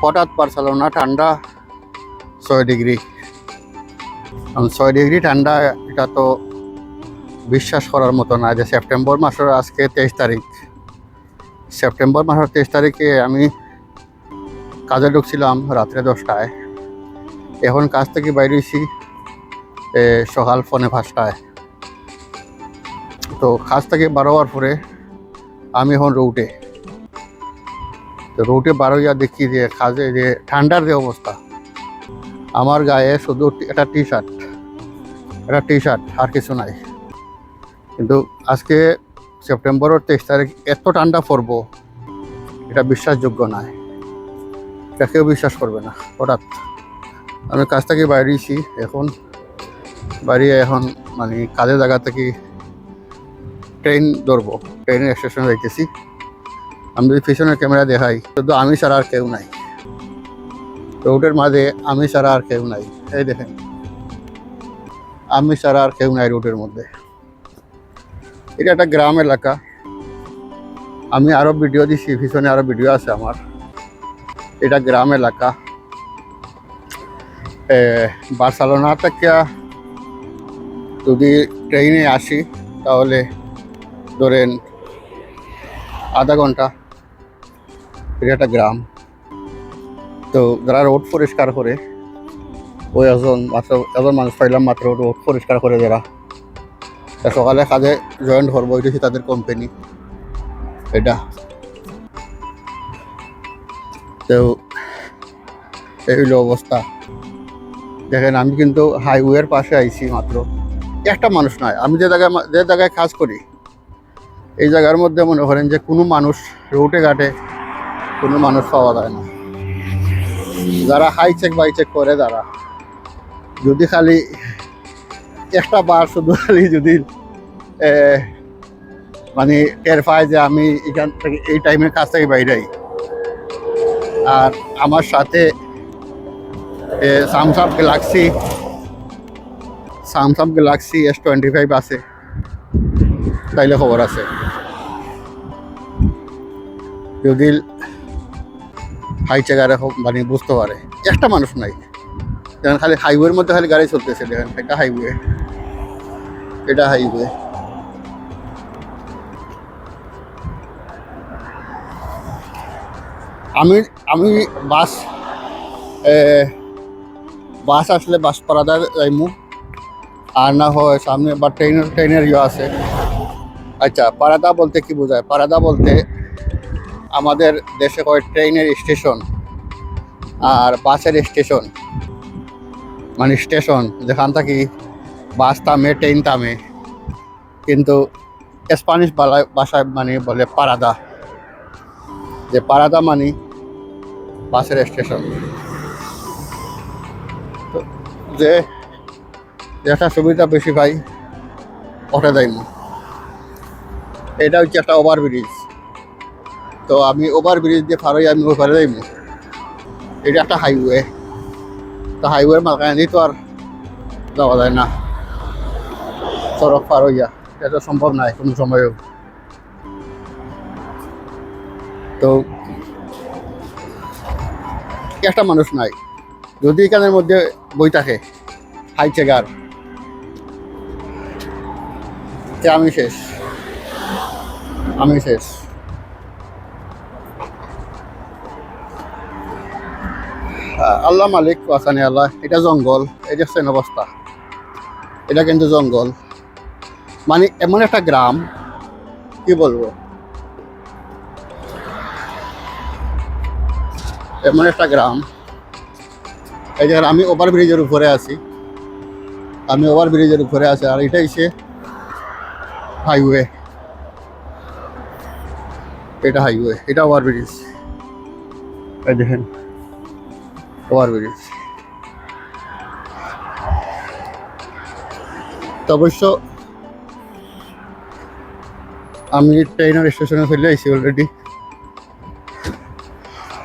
হঠাৎ বার্সেলোনা ঠান্ডা ছয় ডিগ্রি। ছয় ডিগ্রি ঠান্ডা এটা তো বিশ্বাস করার মতো না যে সেপ্টেম্বর মাসের আজকে তেইশ তারিখ। সেপ্টেম্বর মাসের তেইশ তারিখে আমি কাজে ঢুকছিলাম রাত্রে দশটায়। এখন কাজ থেকে বাইরে হয়েছি এ, সকাল ফোনে পাঁচটায়। তো কাজ থেকে বার হওয়ার পরে আমি এখন রৌটে রৌটে বার হইয়া দেখি যে কাজে যে ঠান্ডার যে অবস্থা। আমার গায়ে শুধু একটা টি শার্ট একটা টি শার্ট আর কিছু নাই। কিন্তু আজকে সেপ্টেম্বরের তেইশ তারিখ এত ঠান্ডা পড়ব, এটা বিশ্বাসযোগ্য নয়। এটা কেউ বিশ্বাস করবে না, হঠাৎ। আমি কাজ থেকে বাইরেছি এখন বাইরে এখন মানে কাজের জায়গা থেকে ট্রেন ধরবো, ট্রেনের স্টেশনে যাইতেছি। আমি যদি পিছনের ক্যামেরা দেখাই, শুধু আমি ছাড়া আর কেউ নাই। রোডের মাঝে আমি ছাড়া আর কেউ নাই। এই দেখেন, আমি ছাড়া আর কেউ নাই রোডের মধ্যে। এটা একটা গ্রাম এলাকা। আমি আরও ভিডিও দিছি, পিছনে আরও ভিডিও আছে আমার। এটা গ্রাম এলাকা। বার্সেলোনা থেকে যদি ট্রেনে আসি, তাহলে ধরেন আধা ঘণ্টা। এটা একটা গ্রাম। তো যারা রোড পরিষ্কার করে, ওই একজন মাত্র, একজন মানুষ পাইলাম মাত্র রোড পরিষ্কার করে যারা। সকালে কাজে জয়েন্ট করব, এটা হচ্ছে তাদের কোম্পানি এটা। তো এই হলো অবস্থা। দেখেন, আমি কিন্তু হাইওয়ের পাশে আইছি মাত্র। একটা মানুষ নয় আমি যে জায়গায় যে জায়গায় কাজ করি, এই জায়গার মধ্যে মনে করেন যে কোনো মানুষ রুটে ঘাটে কোনো মানুষ পাওয়া যায় না। যারা হাই চেক বাই চেক করে যারা যদি খালি একটা বার শুধু খালি যদি মানে টের পায় যে আমি এখান থেকে, এই টাইমে কাজ থেকে বাইরে আর আমার সাথে Samsung Galaxy Samsung Galaxy S twenty five আছে। তাইলে খবর আছে। যদি হাই চেকারে হোক মানে বুঝতে পারে। একটা মানুষ নাই। দেখেন খালি হাইওয়ের মধ্যে খালি গাড়ি চলতেছে, দেখেন এটা হাইওয়ে এটা হাইওয়ে আমি আমি বাস বাস আসলে বাস পাড়াদা যাইমু। আর না হয় সামনে বা ট্রেনের ট্রেনের ইয়ে আছে। আচ্ছা পারাদা বলতে কি বোঝায়? পারাদা বলতে আমাদের দেশে কয় ট্রেনের স্টেশন আর বাসের স্টেশন। মানে স্টেশন, যেখান থাকি বাস থামে, ট্রেন থামে। কিন্তু স্প্যানিশ ভাষায় মানে বলে পারাদা। যে পারাদা মানে বাসের স্টেশন। যে যেটা সুবিধা বেশি পাই, ওটা দেয়নি। এটা হচ্ছে একটা ওভার ব্রিজ তো আমি ওভার ব্রিজ দিয়ে পার হয়ে আমি ওখানে যাইব এটা একটা হাইওয়ে তো হাইওয়ের মাঝখানে তো আর যাওয়া যায় না। সড়ক পার হইয়া। এটা সম্ভব নাই কোনো সময়ও। তো একটা মানুষ নাই। যদি এখানের মধ্যে বই থাকে হাই চেকার তে আমি শেষ। আমি শেষ। আল্লাহ মালিক, ওয়াসানি আল্লাহ, এটা জঙ্গল, এই দেখছেন অবস্থা। এটা কিন্তু জঙ্গল। মানে এমন একটা গ্রাম, কি বলব? এমন একটা গ্রাম। এই জায়গায় আমি ওভার ব্রিজের উপরে আছি। আমি ওভার ব্রিজের উপরে আছি, আর এটা হচ্ছে হাইওয়ে। এটা হাইওয়ে, এটা ওভার ব্রিজ। এই দেখেন। ওভার ব্রিজ তো অবশ্য আমি ট্রেনের স্টেশনে চলে আইছি অলরেডি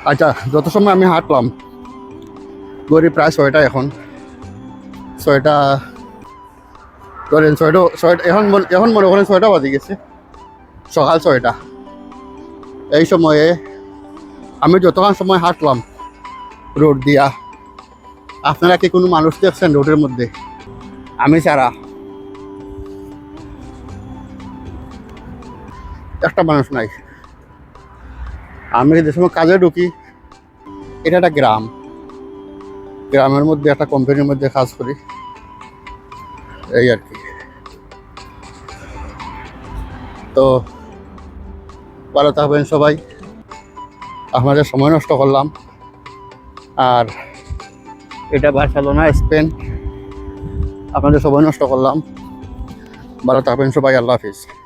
আচ্ছা যত সময় আমি হাঁটলাম, গড়ি প্রায় ছয়টা এখন। ছয়টা, ধরেন ছয়টা ছয়টা, এখন এখন মনে করেন ছয়টা বাজে গেছে। সকাল ছয়টা। এই সময়ে আমি যতক্ষণ সময় হাঁটলাম রোড দিয়া আপনারা কি কোনো মানুষ দেখছেন রোডের মধ্যে? আমি ছাড়া। একটা মানুষ নাই। আমি যে সময় কাজে ঢুকি, এটা একটা গ্রাম। গ্রামের মধ্যে একটা কোম্পানির মধ্যে কাজ করি। এই আর কি। তো, ভালো থাকবেন সবাই। আপনাদের সময় নষ্ট করলাম। আর এটা বার্সেলোনা স্পেন। আপনাদের সবাই নষ্ট করলাম। ভালো থাকবেন সবাই আল্লাহ হাফিজ।